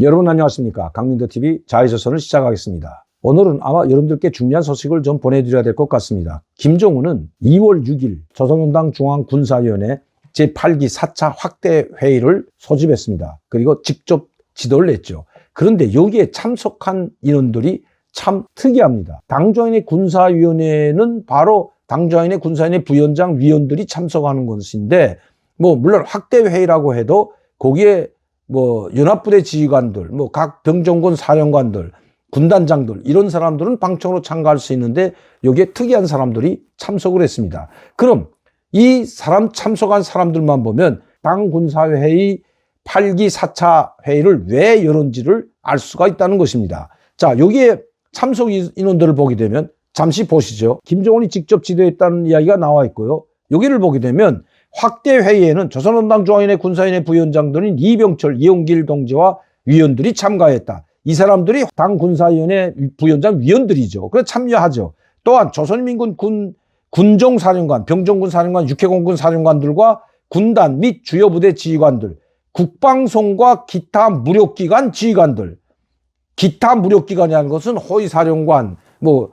여러분 안녕하십니까. 강민도TV 자유조선을 시작하겠습니다. 오늘은 아마 여러분들께 중요한 소식을 좀 보내드려야 될 것 같습니다. 김정은은 2월 6일 조선연당 중앙군사위원회 제8기 4차 확대 회의를 소집했습니다. 그리고 직접 지도를 냈죠. 그런데 여기에 참석한 인원들이 참 특이합니다. 당조인의 군사위원회는 바로 당조인의 군사위원회 부위원장 위원들이 참석하는 것인데 뭐 물론 확대 회의라고 해도 거기에 뭐 연합부대 지휘관들, 뭐 각 병정군 사령관들, 군단장들 이런 사람들은 방청으로 참가할 수 있는데 여기에 특이한 사람들이 참석을 했습니다. 그럼 이 사람 참석한 사람들만 보면 당 군사회의 8기 4차 회의를 왜 열은지를 알 수가 있다는 것입니다. 자, 여기에 참석 인원들을 보게 되면 잠시 보시죠. 김정은이 직접 지도했다는 이야기가 나와 있고요. 여기를 보게 되면 확대 회의에는 조선원당 중앙위원회 군사위원회 부위원장들인 이병철, 이용길 동지와 위원들이 참가했다. 이 사람들이 당 군사위원회 부위원장 위원들이죠. 그래서 참여하죠. 또한 조선민군 군 군종 사령관, 병정군 사령관, 육해공군 사령관들과 군단 및 주요 부대 지휘관들, 국방송과 기타 무력기관 지휘관들, 기타 무력기관이라는 것은 호위사령관, 뭐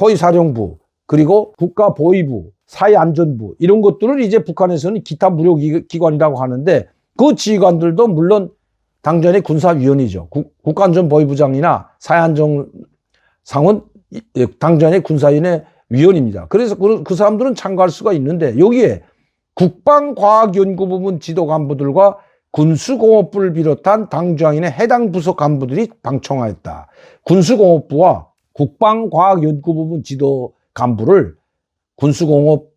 호위사령부, 그리고 국가 보위부, 사회안전부 이런 것들을 이제 북한에서는 기타 무력기관이라고 하는데 그 지휘관들도 물론 당전의 군사위원이죠. 국가안전보위부장이나 사회안전상은 당전의 군사위원회 위원입니다. 그래서 그, 그 사람들은 참가할 수가 있는데 여기에 국방과학연구부문 지도 간부들과 군수공업부를 비롯한 당주항인의 해당 부서 간부들이 방청하였다. 군수공업부와 국방과학연구부문 지도 간부를 군수공업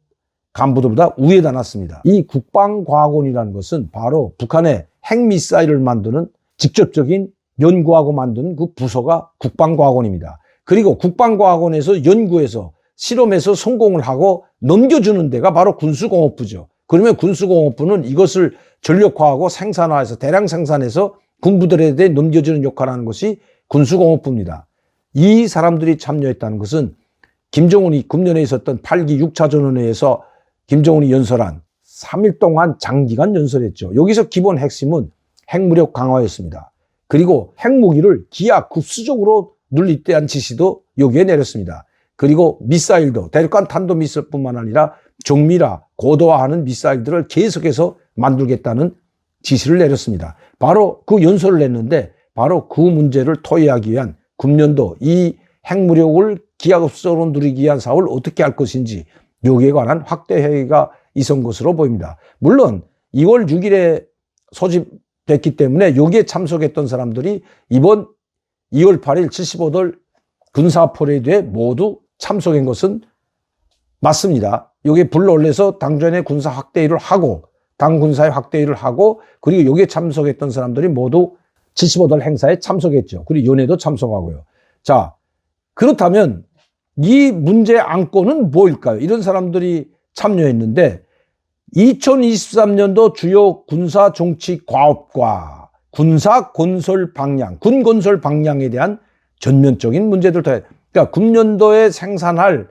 간부들보다 위에다 놨습니다. 이 국방과학원이라는 것은 바로 북한의 핵미사일을 만드는 직접적인 연구하고 만든 그 부서가 국방과학원입니다. 그리고 국방과학원에서 연구해서 실험에서 성공을 하고 넘겨주는 데가 바로 군수공업부죠. 그러면 군수공업부는 이것을 전력화하고 생산화해서 대량 생산해서 군부들에 대해 넘겨주는 역할을 하는 것이 군수공업부입니다. 이 사람들이 참여했다는 것은 김정은이 금년에 있었던 8기 6차 전원회에서 김정은이 연설한 3일 동안 장기간 연설했죠. 여기서 기본 핵심은 핵무력 강화였습니다. 그리고 핵무기를 기하 급수적으로 눌릴 대한 지시도 여기에 내렸습니다. 그리고 미사일도 대륙간 탄도 미사일뿐만 아니라 정밀화, 고도화하는 미사일들을 계속해서 만들겠다는 지시를 내렸습니다. 바로 그 연설을 냈는데 바로 그 문제를 토의하기 위한 금년도 이 핵무력을 기하급수적으로 누리기 위한 사업을 어떻게 할 것인지 여기에 관한 확대 회의가 있은 것으로 보입니다. 물론 2월 6일에 소집됐기 때문에 여기에 참석했던 사람들이 이번 2월 8일 75돌 군사 퍼레이드에 모두 참석한 것은 맞습니다. 여기에 불러올려서 당전의 군사 확대회를 하고 당 군사의 확대회를 하고 그리고 여기에 참석했던 사람들이 모두 75돌 행사에 참석했죠. 그리고 연회도 참석하고요. 자, 그렇다면 이 문제 안건은 뭐일까요? 이런 사람들이 참여했는데 2023년도 주요 군사 정치 과업과 군사 건설 방향, 군 건설 방향에 대한 전면적인 문제들 더 그러니까 금년도에 생산할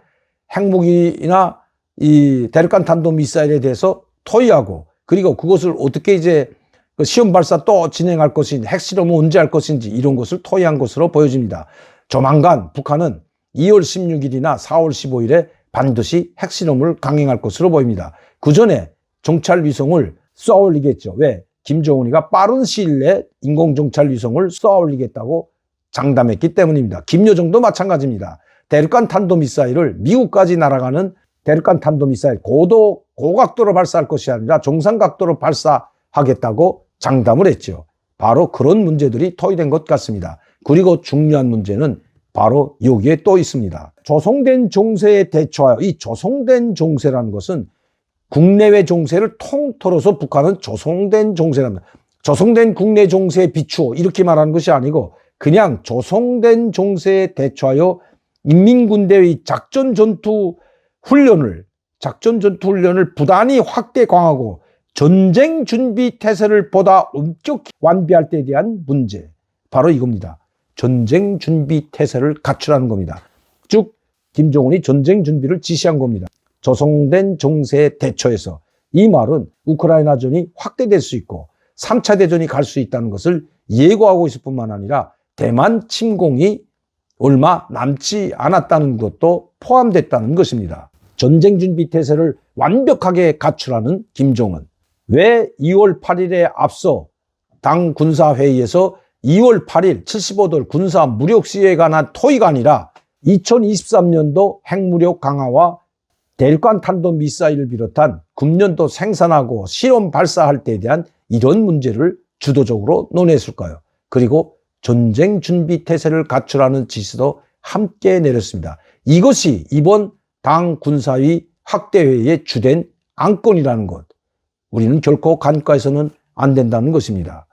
핵무기나 이 대륙간 탄도 미사일에 대해서 토의하고 그리고 그것을 어떻게 이제 그 시험 발사 또 진행할 것인지 핵실험을 언제 할 것인지 이런 것을 토의한 것으로 보여집니다. 조만간 북한은 2월 16일이나 4월 15일에 반드시 핵실험을 강행할 것으로 보입니다. 그 전에 정찰 위성을 쏘아 올리겠죠. 왜? 김정은이가 빠른 시일 내에 인공정찰 위성을 쏘아 올리겠다고 장담했기 때문입니다. 김여정도 마찬가지입니다. 대륙간 탄도미사일을 미국까지 날아가는 대륙간 탄도미사일 고도, 고각도로 발사할 것이 아니라 정상각도로 발사하겠다고 장담을 했죠. 바로 그런 문제들이 토의된 것 같습니다. 그리고 중요한 문제는 바로 여기에 또 있습니다. 조성된 종세에 대처하여 이 조성된 종세라는 것은 국내외 종세를 통틀어서 북한은 조성된 종세랍니다. 조성된 국내 종세에 비추어 이렇게 말하는 것이 아니고 그냥 조성된 종세에 대처하여 인민군대의 작전 전투 훈련을 작전 전투 훈련을 부단히 확대 강하고 전쟁 준비 태세를 보다 엄격히 완비할 때에 대한 문제 바로 이겁니다. 전쟁 준비 태세를 갖추라는 겁니다. 즉 김정은이 전쟁 준비를 지시한 겁니다. 조성된 정세에 대처해서 이 말은 우크라이나전이 확대될 수 있고 3차 대전이 갈 수 있다는 것을 예고하고 있을 뿐만 아니라 대만 침공이 얼마 남지 않았다는 것도 포함됐다는 것입니다. 전쟁 준비 태세를 완벽하게 갖추라는 김정은. 왜 2월 8일에 앞서 당 군사회의에서 2월 8일 75돌 군사 무력 시에 관한 토의가 아니라 2023년도 핵무력 강화와 대륙간 탄도 미사일을 비롯한 금년도 생산하고 실험 발사할 때에 대한 이런 문제를 주도적으로 논했을까요? 그리고 전쟁 준비 태세를 갖추라는 지시도 함께 내렸습니다. 이것이 이번 당 군사위 확대회의의 주된 안건이라는 것. 우리는 결코 간과해서는 안 된다는 것입니다.